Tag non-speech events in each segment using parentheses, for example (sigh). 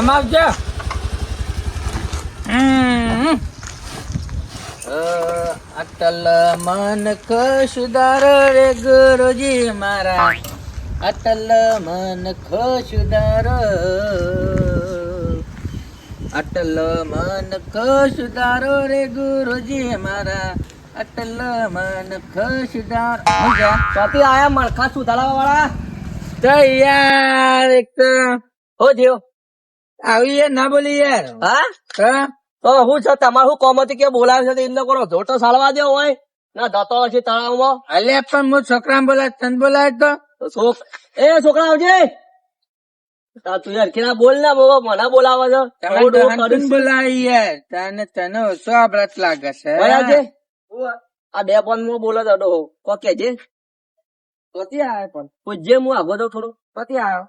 આમ આવજો. અટલ મન ખુશદાર રે ગુરુજી મારા અટલ મન ખુશદાર અટલ મન ખુશદાર રે ગુરુજી મારા અટલ મન છે? ચોથી આયા મળખા સુધારવા વાળા? તો યાર એક તો. હો થયો આવી યાર ના બોલી યાર. હા? હા? તો હું છે તમારું શું કોમ હતી કે બોલાવે છે એમને કરો? જોટો સાળવા દેવો હોય. ના ધતો છે તળાવમાં. અલ્યા પણ હું છોકરા બોલાય તને બોલાય તો. એ છોકરા આવજે. તા તું યાર કેના બોલ ના મને બોલાવે છે. તમે ડોહો ડોહો ડહાણું કરીશ. બોલાય યાર? તને તને ઓછો અબરત લાગે છે. આ બે પણ હું બોલો તો ડોહો. કો કે છે ક્યાંથી પણ. પૂછજે હું આગો તો થોડો. પતિ આયો.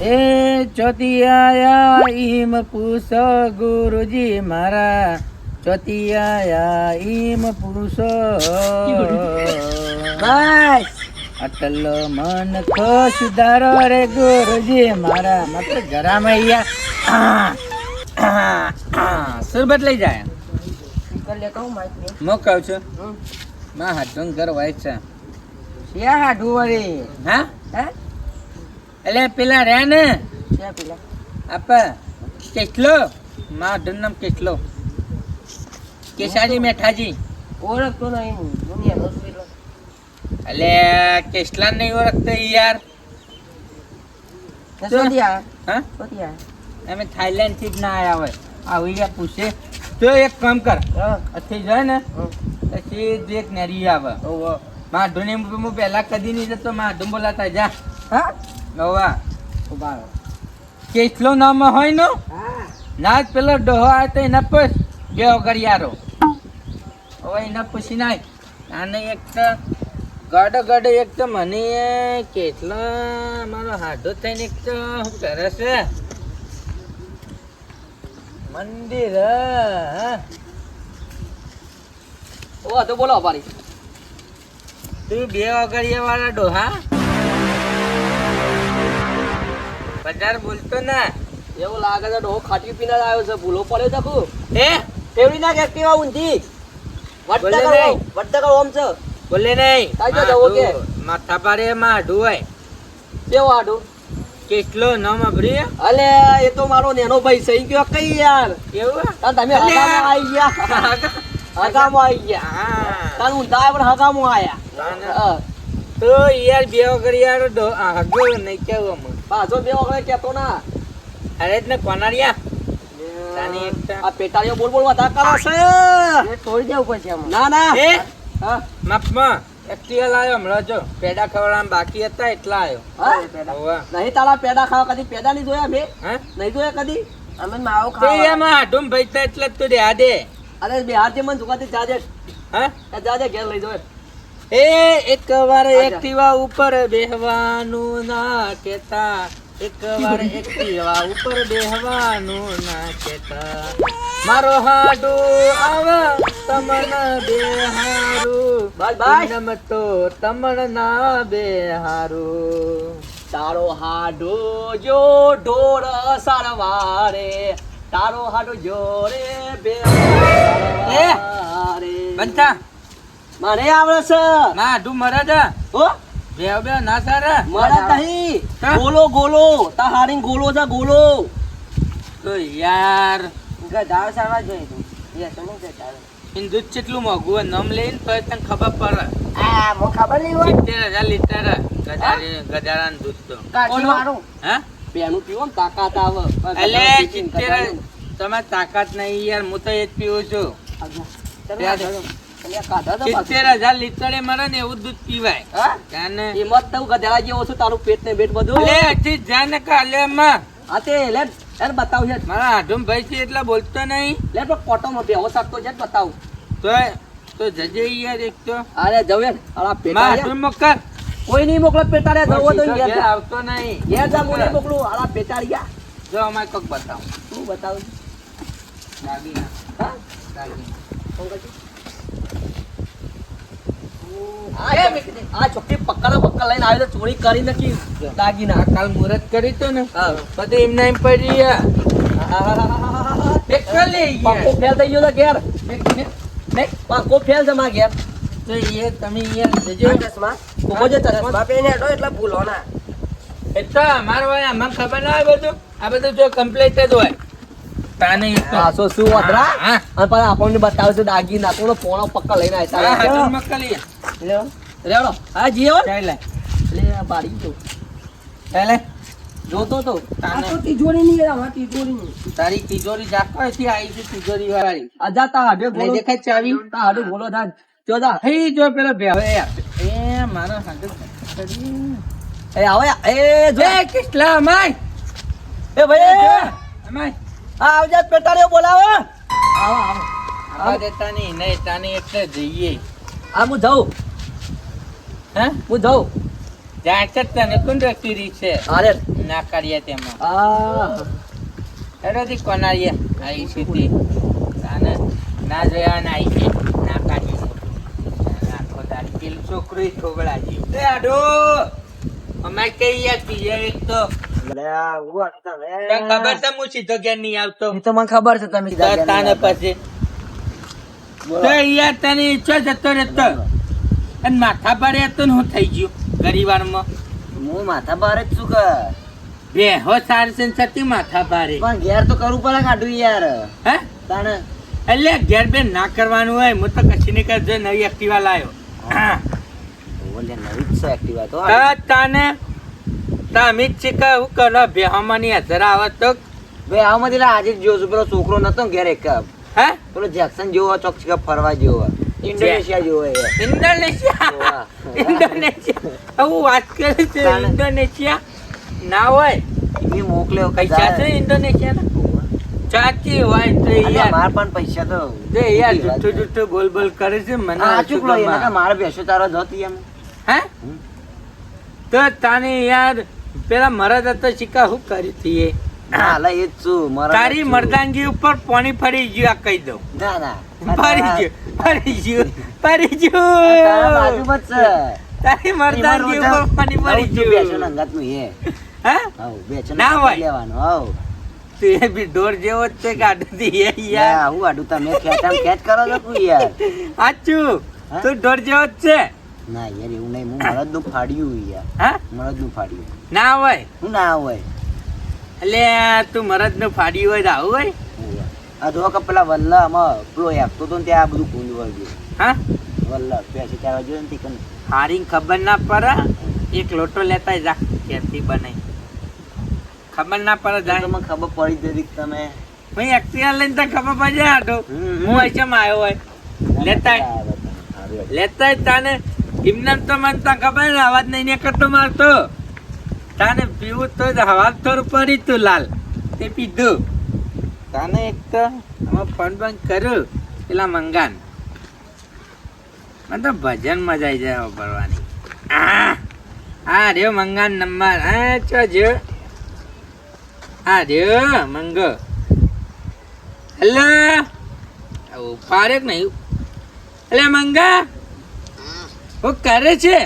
એ ચોથી આયા ઈમ પૂછો ગુરુજી મારા. ચોથી આયા ઈમ પૂછો બસ. અટલો મન ખુશ ધારો રે ગુરુજી મારા. મત ગરમ અહીંયા. સુરબત લઈ જાય. કહું છું? માં હાથ ઘર હોય છે. શિયા હાડું વળી હા? હે? એટલે પેલા રે ને? પેલા? આપ. કેટલો? માં નામ કેટલો? કેસાજી મેઠાજી. ઓળખતો નહીં હું. એટલે કેટલા નહીં ઓળખતો યાર? અમે થાઈલેન્ડથી જ ના આયા હોય. આવી યાર પૂછે. તો એક કામ કર. અથી જાય ને પછી એક નેરી આવે. માધુ ને હું પહેલા કદી નહીં જતો માધુ બોલાતા જા. હા? નવા. ઊભા. કેટલો નામ હોય નો? ના પેલો ડોહો આવે તો એના પર બે ઓગળિયારો. હવે એના પૂછી નાખ. અને એક તો ગડો ગડો એક તો મને કેટલા મારો હાડો થઈને એક તો શું કરે છે? મંદિર, હા. તો બોલો અમારી તું બે ઓગળિયા વાળા ડોહા? બજાર બોલતો ના. એવું લાગે છે ડોહો ખાટી પીને આવ્યો છે. ભૂલો પડ્યો છે ખૂબ. હે? કેવડી ના એક્ટિવા ઊંધી. વટ્ટા કરો વટ્ટા કરો ઓમ છે. બોલે નહીં. કાંઈ તો જવો કે? માથા પાડે માઢું હોય. કેવો આડું? કેટલો નામ અભરી અલે એ તો મારો નેનો ભાઈ સહી ગયો કઈ યાર? એવું તાન તમે. આવી ગયા. હગામાં આવી ગયા. તાન ઊંધા આવ્યા પણ હગામાં આયા. તો યાર બે વગર યાર હગો નહીં કેવું પાછો બે વખત કેતો ના. અરે જ ને કોનારિયા. આ પેટાળીઓ બોલ બોલ વધારે કરો છે. તોડી દેવું પડશે ના ના. એ? હા. માપમાં. એક્ટિવા લાવ્યો હમણાં જો. પેડા ખવડાવવા બાકી હતા એટલા હા? આવ્યો. નહીં તારા પેડા ખાવા કદી પેડા નહીં જોયા મેં હા? નહીં જોયા કદી? અમે માવો તે એમાં હાડું ભાઈતા એટલે જ તો દે. અરે બિહારથી મને દુકાન જાજે. હા? જાજે ઘેર લઈ જોય એ એક વાર એક્ટિવા ઉપર બેહવાનું ના કેતા એક વાર (laughs) એક્ટિવા ઉપર બેહવાનું ના કેતા મારો હાડુ આવ તમન બેહારું બસ. તો તમન ના બેહારું તારો હાડો જો ઢોર સારવારે તારો હાડો જોરે બે એ! મને આવડે છે. ના તું મરે છે ઓ બે બે ના સારા. મરે નહીં. ગોલો ગોલો. તા હાડીન ગોલો છે ગોલો. તો યાર. ગધાર સારવા જોઈ તું? યસ મને ગધાર એનું દૂધ કેટલું મોંઘું નમ લઈને તો તને ખબર પડે. આ મો ખબર નહીં હોય. સિત્તેર હજાર લીટર ગજારી ગજારાનું દૂધ તો. કાઢી મારું. હા? પેનું પીવો ને તાકાત આવે. એટલે સિત્તેર તમે તાકાત નહીં યાર હું તો એ જ પીવું છું. સિત્તેર હજાર લીટર મરે ને એવું દૂધ પીવાય. એમાં તું ગધેડા જેવો છું તારું પેટ ને પેટ બધું. લે હજી જાને કાલે માં હા તે લે લે બતાવ છે મારા આઢુમ ભાઈ છે એટલે બોલતો નહીં. લે તો કોટોમાં બેહો શકતો છે બતાવ. તો તો જજે યાર એક તો. અરે જવે માં પેટા આઢુમ મોકલ. કોઈ નહીં મોકલો પેટાડે જવો તો જા. આવતો નહીં. ઘેર જા નહીં મોકલું. પેટાડ્યા જો. અમારે કોક બતાવો. તું બતાવ દાગીના. હા? દાગીના. કરજે. આ છોકરી- આ છોકરી પક્કા પક્કા લઈને આવી તો ચોરી કરી નાખી. દાગીના. કાલ મુહૂર્ત કરી તો ને. બધું એમને એમ પડી ગયા. પેટ્રોલ લઈ પાકો ગયા ફેલ થઈ ગયો ઘેર. ને- ને- ને, પાકો ફેલ છે મારા ઘેર. તો એ તમે અહીંયા જજો. કોકો જે ચશ્મા. એ તો અમારે અમને ખબર ના હોય બધું. આ બધું જો કમ્પ્લીટ જ હોય. તાને એ શું વધરા અને પછી આપણને બતાવશે દાગી નાખો પોણો પક્કા લઈને હા, આવ્યા મક્કલી. રેવડો. હા હો ચાલ લે. લે બારી તો ચાલ લે. જોતો તો. તાને તિજોરી ની આમાં તિજોરી તારી તિજોરી આવી છે તિજોરી વાળી આજા તા હાડે લઈ દેખાય ચાવી. તા હાડે બોલો તા જો તા હઈ જો પેલો ભેવે એ મારા હાથે એ આવો એ જો. એ કિસલા અમાય એ ભાઈ અમાય આ આવજા પેટારીઓ બોલાવો. આવો આવો. આવા દેતા નહીં નહીં તાની એટલે જઈએ. આ હું જાઉં. હે? હું જાઉં. તને. રખી છે? અરે ના કરીએ તેમાં. આ હેડોથી કોનારીએ. આવી સીધી તાને ના જોયા ને આવી છે. ના કાઢી નાખો તારી પેલું છોકરું ઠોબળા જેવું એ આડો! અમારે કઈ યાદ પીએ એક તો. ખબર છે હું સીધો ઘેર નહીં આવતો? તો મને ખબર છે તમે તો તાને પછી. તો યાર તને ઈચ્છા જતો રહેતો. અને માથા ભારે હતો ને હું થઈ ગયું ગરીવારમાં હું માથા ભારે જ છું કે? બે હો સારી છે સતી માથા ભારે. પણ ઘેર તો કરવું પડે કાઢું યાર. હે? તાણે? એટલે ઘેર બે ના કરવાનું હોય હું તો કશી નહીં કરજો નવી એક્ટિવા લાયો. ઓલે નવી જ છે એક્ટિવા તો. તાને તમે જ શીખા હું કરો બેહવાની હજાર આવે તો? બે આમાંથી આજે જ છું પેલો છોકરો નતો ને ઘેર એક. હે? પેલો જેક્સન જેવો ચોક છે ફરવા જેવો ઇન્ડોનેશિયા જેવો ઇન્ડોનેશિયા? ઇન્ડોનેશિયા? હું વાત કરે છે ઇન્ડોનેશિયા? ના હોય? એ મોકલ્યો પૈસા છે ઇન્ડોનેશિયા ચાચી હોય તો યાર. માર પણ પૈસા તો જે યાર જુઠ્ઠું જુઠ્ઠું બોલ બોલ કરે છે મને આ ચૂકલો એના. મારે બેસો તારો જતી એમ. હે? તો તાને યાર પેલા મરદ હતા સિક્કા હું કરી હતી હાલા એ છું મારા તારી મરદાંગી ઉપર પાણી ફરી ગયું આ કહી દઉં. ના ના. ફરી ગયું ફરી ગયું ફરી તારા ગયું બાજુમાં જ તારી મરદાંગી ઉપર પાણી ફરી બેસો ગયું. નંગાતનું એ હે. હાઉ બેસો ના હોય. લેવાનો આવ. તે બી ઢોર જેવો જ છે ગાડી એ યાર. હું આડું તમે ખેંચામ ખેંચ કરો છો કુ યાર. સાચું. તું ઢોર જેવો જ છે. ના યાર એવું નહીં હું મરદનું ફાડ્યું યાર. હા? મરદનું ફાડ્યું. ના હોય. હું ના હોય. એટલે તું મરદનું ફાડ્યું હોય તો આવું હોય. આ જો કે પેલા વલ્લા આમાં પેલો એકતો તો ત્યાં આ બધું કુંજ ગયું હા વલ્લા પેસી ચાર વાગ્યો ને તીકન હારી ખબર ના પડે એક લોટો લેતા જા ખેતી બનાવી ખબર ના પડે જાય મને ખબર પડી જતી તમે ભાઈ એક્ટિવા લઈને તો ખબર પડી જાય આટો. હું આઈસમ આવ્યો હોય લેતાય. લેતા તાને એમને તો મને તો ખબર ને અવાજ નહીં કરતો મારતો તાને પીવું તો જ હવા થોડું પડી તું લાલ. તે પીધું. તાને એક તો આમાં ફોન બંધ કર્યું પેલા મંગાન. મને તો ભજન મજા આવી જાય ભરવાની આ રહ્યો મંગાન નંબર. હા ચો જો આ રહ્યો મંગો. હેલો? ઉપાડે નહીં? એટલે મંગા હું કરે છે?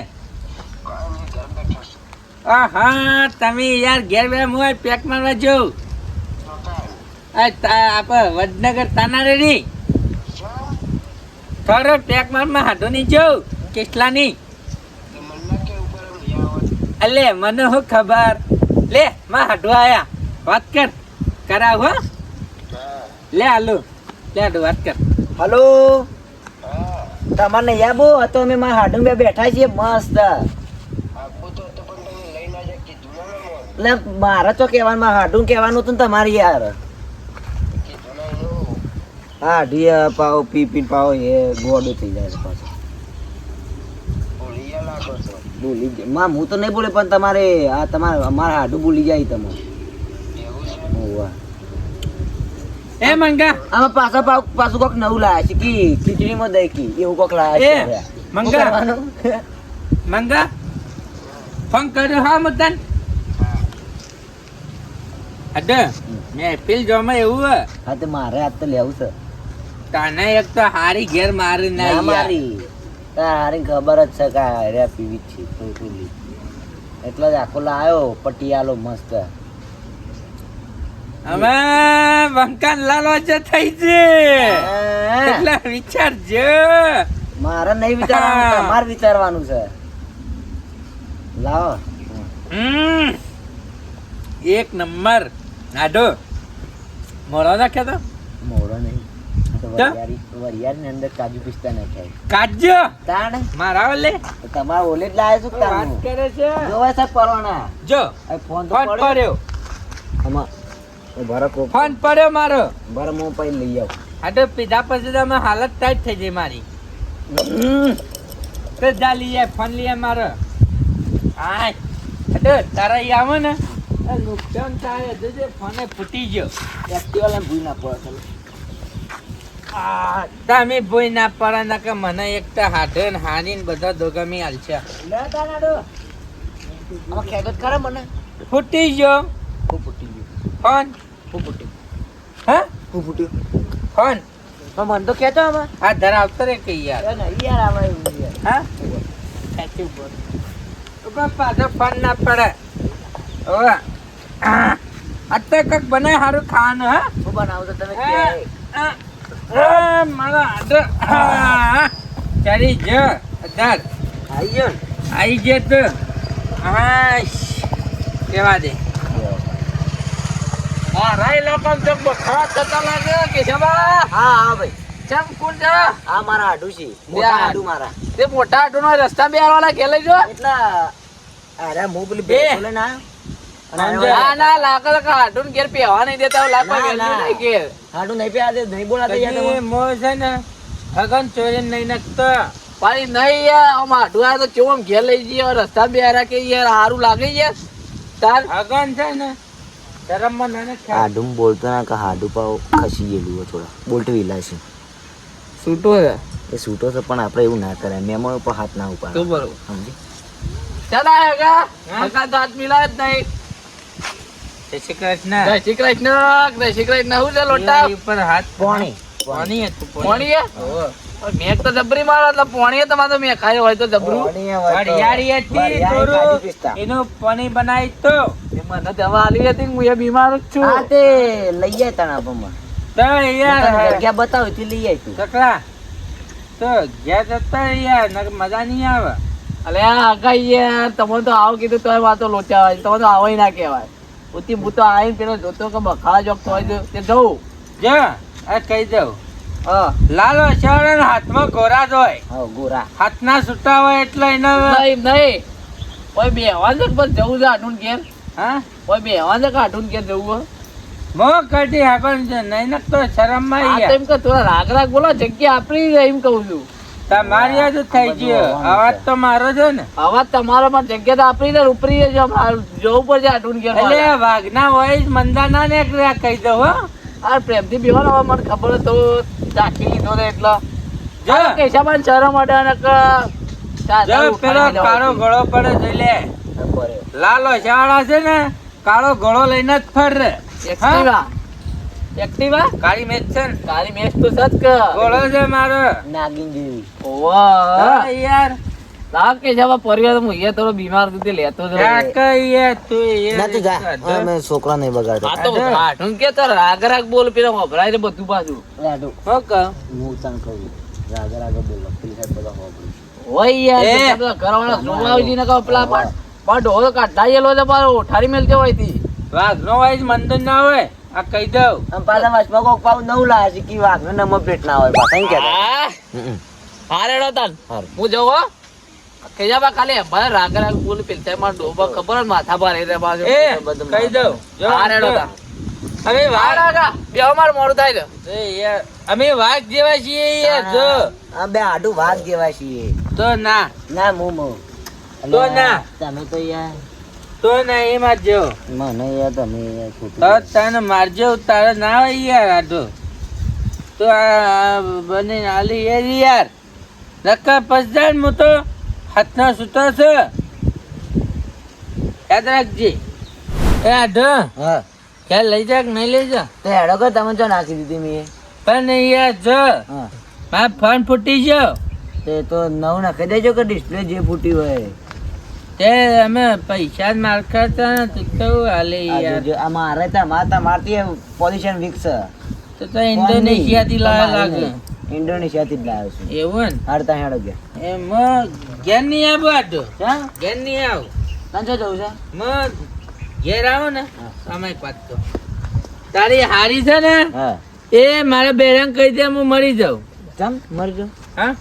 હા તમે યાર ઘેર બે હું પેક મારવા જો. આપ, વડનગર તાના રેડી થોડો પેક મારમાં હાથો નહીં જો, કેટલા અલે, મને હું ખબર. લે, માં હાડો આયા. વાત કર. કરાવ, હો. લે, હાલો. લે હાડું વાત કર. હલો. તમારે યાબો આબો આ તો અમે મારા હાડું બે બેઠા છીએ, મસ્ત. એટલે મારે તો કહેવાનું હાડું કહેવાનું હતું ને તમારે યાર. હા ઢીયા પાવ પી પી પાવ એ ગોડું થઈ જાય છે પાછું. ભૂલી જાય માં હું તો નહીં બોલે પણ તમારે આ તમારે અમારા હાડું ભૂલી જાય તમે. એ મંગા. આમાં પાછા પાવ પાછું કોક નવું લાયા છે કી? ખીચડીમાં દઈ કી એવું કોક લાયા છે. મંગા. મંગા ફોન કર્યો હા મતદાન? અડે મેં એપિલ જોમાં એવું હે હા તો મારે આજ તો લેવું છે. તને એક તો હારી ઘેર મારી ના. મારી. તારી ખબર જ છે કે આ પીવી છે થોડી એટલે જ આખો લાયો પટિયાલો મસ્ત. હવે બંકાન લાલો જે થઈ છે. એટલે વિચારજો મારે નહીં વિચારવાનું. તમારે વિચારવાનું છે. લાવો. હમ. એક નંબર. નાડો મોડો નાખ્યા તો? મોડો નહીં. વરિયાળીની અંદર કાજુ પિસ્તા નાખ્યા તાણ? મારા ઓલે? તો ઓલે જ છું કરે છે. સાહેબ પરવાના જો. આ ફોન તો પડ્યો. પડ્યો. આમાં એ ફોન પડ્યો મારો. ભરો પછી લઈ આવું. આ તો પીધા પછી તો હાલત ટાઈટ થઈ જાય મારી. તો જા લઈએ ફોન લઈએ મારો. આય. તો તારા આવો આવે ને. નુકસાન થાય જોજે ફોને ફૂટી ગયો. એક્ટિવા ભૂલ ના પડે આ તમે ભૂઈ ના પડે ના કે મને એક તો હાથે ને હાની ને બધા દોગમી હાલ છે ખેગત કરે મને? ફૂટી ગયો. હું ફૂટી ગયો. ફોન. હું ફૂટી હા? હું ફૂટ્યું ફોન. મને તો કહેતો આમાં. આ ધરાવતો રે કે યાર. યાર આમાં એવું હા? સાચું બોલ ઉપર પાછો ફોન ના પડે. આ અત્યારે કક બને સારું ખાવાનું હા? હું બનાવું તો તમે મારો આડો જ અધાર આવી ગયો ને. આઈ જે તો. હા કેવા દે. હા રાઈ લોકો તો બખવા થતા લાગે કે જબા હા હા ભાઈ. ચમ કુંડ આ મારા આડુ છે મોટા આડુ આડું મારા. તે મોટા આટોનો રસ્તા બે આવાના કે લઈ જો? એટલા અરે હું પેલી બે. બોલે. અને ના. ના લાગે તો ઘેર પેવા નહીં દેતા ના. નહીં ઘેર. હાડું નહીં દે નહીં બોલાતા યાર મો છે ને હગન ચોરી નહીં નખતો. પાણી નહીં યાર આમ આઢું આ તો ચોમ ઘેર લઈ જઈએ રસ્તા બે હારા કે યાર સારું લાગે યાર. તાર હગન છે ને હાડું બોલતો ના કે હાડું પાવ ખસી ગયેલું હોય થોડા. બોલ્ટ વિલા છે. છૂટો છે? એ સૂટો છે પણ આપણે એવું ના કરાય. મહેમાન ઉપર હાથ ના ઉપાડ. તું બરોબર. સમજી? ચાલ આગા હકા તો હાથ મિલાય જ નહીં. જય શ્રી કૃષ્ણ. જય શ્રી કૃષ્ણ જય શ્રી કૃષ્ણ. હું છે લોટા? ઉપર હાથ પોણી. પોણી મેઘ તો જબરી મારો એટલે પોણી તમારે તો મેં ખાયો હોય તો જબરું. વરિયાળી હતી થોડું. એનું પાણી બનાવી તો. મને દવા આલી હતી હું એ બીમાર જ છું. હા તે લઈ જાય તને આપવામાં તો યાર જગ્યા બતાવ તે લઈ આય તું. કકડા તો ઘેર જતા યાર મજા નહીં આવે. અલે આગા યાર તમે તો આવો કીધું તોય વાતો લોચા હોય તમે તો આવો ના કહેવાય. ઉતી હું તો આવીને પેલો જોતો કે બખાડા જોક હોય તો તે જવું જો આ કહી દઉં. લાલો શરણ હાથમાં ગોરા જ હોય. હા ગોરા હાથના છૂટા હોય એટલે એને નહીં નહીં. કોઈ બે હવા પણ જવું છે આટુન ઘેર. હા? કોઈ બે હવા છે આટુન ઘેર જવું મો કાઢી આગળ છે નહીં તો શરમમાં એમ કે થોડા રાગ રાગ બોલો જગ્યા આપણી એમ કહું છું. તમારી યાદ થઈ ગયો અવાજ તો મારો છે ને. અવાજ તમારો પણ જગ્યા તો આપણી છે ઉપરી છે જવું પડશે આટુન ઘેર એટલે વાઘના હોય મંદા ના ને કહી દઉં હો. આ પ્રેમથી બેવાનો હવે મને ખબર તો ચાખી લીધો ને એટલે. જો. કેશાબાન શરમ માટે અને જો પેલો કાળો ગળો પડે જોઈ લે. લાલો શાળા છે ને કાળો ઘોડો લઈને જ ફર. રે એક્ટિવા એક્ટિવા કાળી મેચ છે ને. કાળી મેચ તો કે. ઘોડો છે મારો. નાગિન જેવી ઓવા યાર. લાવ કે જવા પરિવાર હું એ થોડો બીમાર હતી લેતો તો યાર તું એ ના તું જા. મે છોકરા નહીં બગાડતો. આ તો ગાઢું કે તો રાગ રાગ બોલ પેલા વભરાય રે બધું પાછું. લાડુ હો કે? હું તને કહું રાગ રાગ બોલ પેલી સાઈડ બધા હોબળું ઓય યાર તો ઘરવાળા જોવાવી ને કહો પેલા પણ પણ ઢોલ કાઢાયેલો છે પાછો ઉઠાડી મેલ કેવાયથી રાગ નો વાઈજ મંદન ના હોય. આ કહી દઉં. આમ પાછા વાસમાં કોક પાવ નવ લા છે કી વાઘ ને નંબર ના હોય પાછા કે કહેતા હારે તાન. હું? જવો કહેજા બા કાલે અમારે રાગ રાગ બોલ પેલતા માં ડોબા ખબર માથા પર રે પાછો. એ, કહી દઉં. જો, હારે જો. તાન અમે વાઘ બે અમાર મોડું થાય એ યાર અમે વાઘ જેવા છીએ યાર જો. આ બે આડું વાઘ જેવા છીએ. તો ના. ના મુ મુ તો ના. તમે તો યાર તો નહીં એમાં જ જો મને યાર તમે તને મારજો તારે ના હોય યાર આટો તો આ બને આલી યાર. યાર નક્કા પસદાર હું તો હાથના સૂતો છે. યાદ રાખજે. એ આઢો હા. ખ્યાલ લઈ જા કે નહીં લઈ જા તો હેડો કે તમે જો નાખી દીધી મેં પણ યાર જો હા. મારો ફોન ફૂટી ગયો. તે તો નવ નાખી દેજો કે ડિસ્પ્લે જે ફૂટી હોય. તે અમે પૈસા જ મારખા હતા ને તો કેવું હાલે યાર? આ મારે તા માર તા મારતી પોઝિશન વીક છે. તો તો ઇન્ડોનેશિયા થી લાવ્યા લાગે. ઇન્ડોનેશિયા થી જ લાવ્યો છું. એવું ને હાડતા હેડો ગયા. એમાં ઘેર નહીં આવો આટો ઘેર નહીં આવો. તને શું જવું છે? માં ઘેર આવો ને. સમય પાતો તારી હારી છે ને? એ મારા બેરંગ કહી દે હું મરી જાઉં. ચમ મરી જાઉં? હા?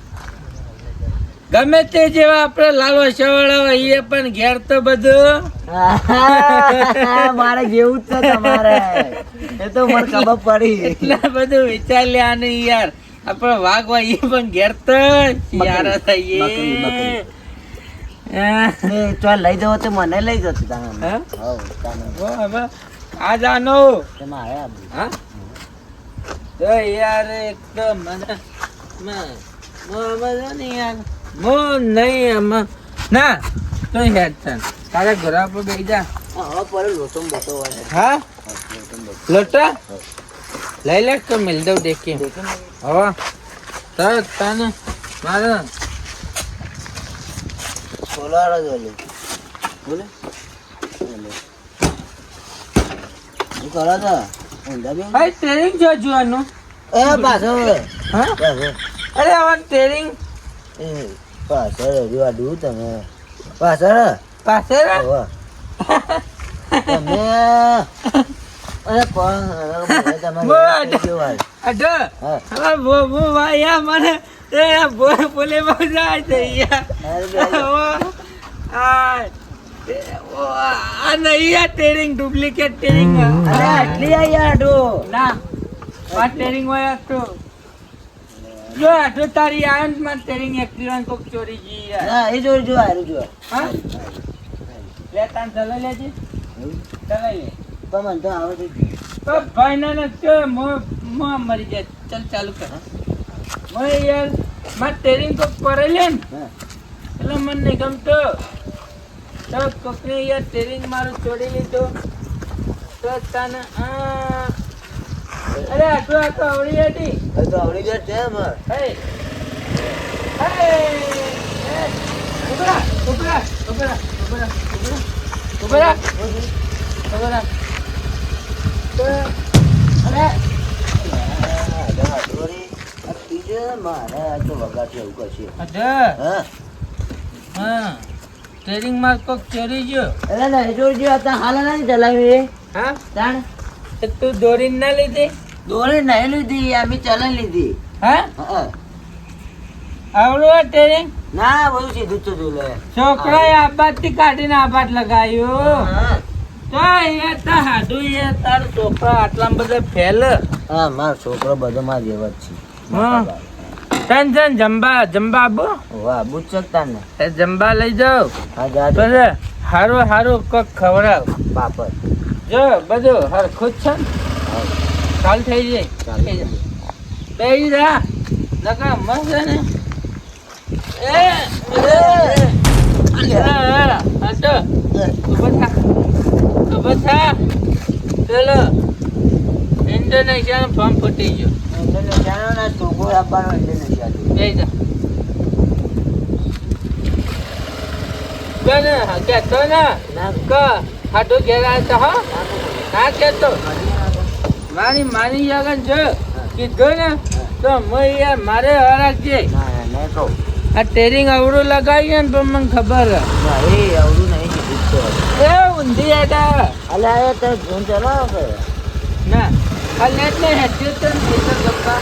ગમે તે જેવા આપણે લાલો સવાળા હોય એ પણ ઘેર તો બધું. (laughs) મારે જેવું જ છે તમારે. એ તો મને ખબર પડી. એટલે બધું વિચાર્યા લે યાર. આપણે વાઘ હોય એ પણ ઘેર તો યાર. થઈએ. ચાલ લઈ જવો તો મને લઈ જતો તમે? હવ આ જાનો. તે મારે હા? તો યાર એક તો મને મને યાર? મો નહીં આમાં ના તો હેડ છે. તારા ઘર પર બેસી જા. હા, પર લોટો મોટો હોય. હા? લોટો? લઈ લે તો મિલ દઉં દેખી. હવા. તરત તને મારે ખોલાડો જ બોલે. શું કરો બેન? ભાઈ ટ્રેનિંગ જો જોવાનું. એ પાછો હા? અરે હવે ટ્રેનિંગ એ પાછળ હજુ આડું તમે. પાછળ? પાછળ? તમે? અરે કોણ? મને એ બોલે જાય છે યાર નહીં આ ટ્રેનિંગ ડુપ્લિકેટ ટ્રેનિંગ અરે આટલી આઈ ડો ના આ ટ્રેનિંગ હોય તો જો આટલો તારી આયનમાં ટ્રેનિંગ એક્ટિવાન કોક ચોરી ગઈ ના એ જો આરું જો હા? લે તાન ચલાઈ લેજે ચલાઈ લે. પણ મને તો આવડે જ તો ભાઈ ના ને કે મો મો મરી જાય. ચાલ ચાલુ કર. મો યારમાં ટ્રેનિંગ કોક કરે લે ને. એટલે મને નહીં ગમતો. તો કોકને યાર ટેરિંગ મારું છોડી લીધો. તો તને આ અરે આટલું આ તો આવડી હતી તો આવડી જાય છે અમાર. હે. હે. ઉભરા ઉભરા ઉભરા ઉભરા અરે. કોક ચોરી ગયો. અરે ના, એ જોઈ જો, આ તો હાલ નથી ચલાવી એ. હા? તાણ. તો તું દોરી ના લીધી? દોરી નહીં લીધી અમે ચલાવી લીધી. હા. આવડું ટ્રેનિંગ ના બધું સીધું જ થતું છોકરા એ આબાદથી કાઢીને આબાદ લગાયું. તો એ તો હાડું એ તાર છોકરા આટલા બધા ફેલ. હા મારો છોકરો બધો માર જેવો જ છે. હા. તન તન જંબા જંબા આબો વાહ બુજ શકતા ને જંબા લઈ જાવ હા જા હારું હારું કોક ખવડાવ. પાપડ. જો બધું હરખું જ છે ને? ચાલ થઈ જાય. બે જા નકા મસ્ત છે ને? એ પેલો તો ઇન્ડોનેશિયાનો ફોર્મ ફૂટી ગયો. ઇન્ડોનેશિયાનો ને છોકરો આપવાનો ઇન્ડોનેશિયાથી. જઈ જા. કોને કહેતો ને. ક? હાટુ ઘેર આવતો હો? ના તો મારી માની આગળ જો કીધું ને તો મય યાર મારે નહીં કહું. આ ટેરિંગ અવડું લગાવીએ ને પણ મને ખબર એ અવડું નહીં કીધું એ ઊંધી હતા અલે એ તો ફોન ચલાવો ના ને હેડ્યું તો ને ખેતર ગપ્પા.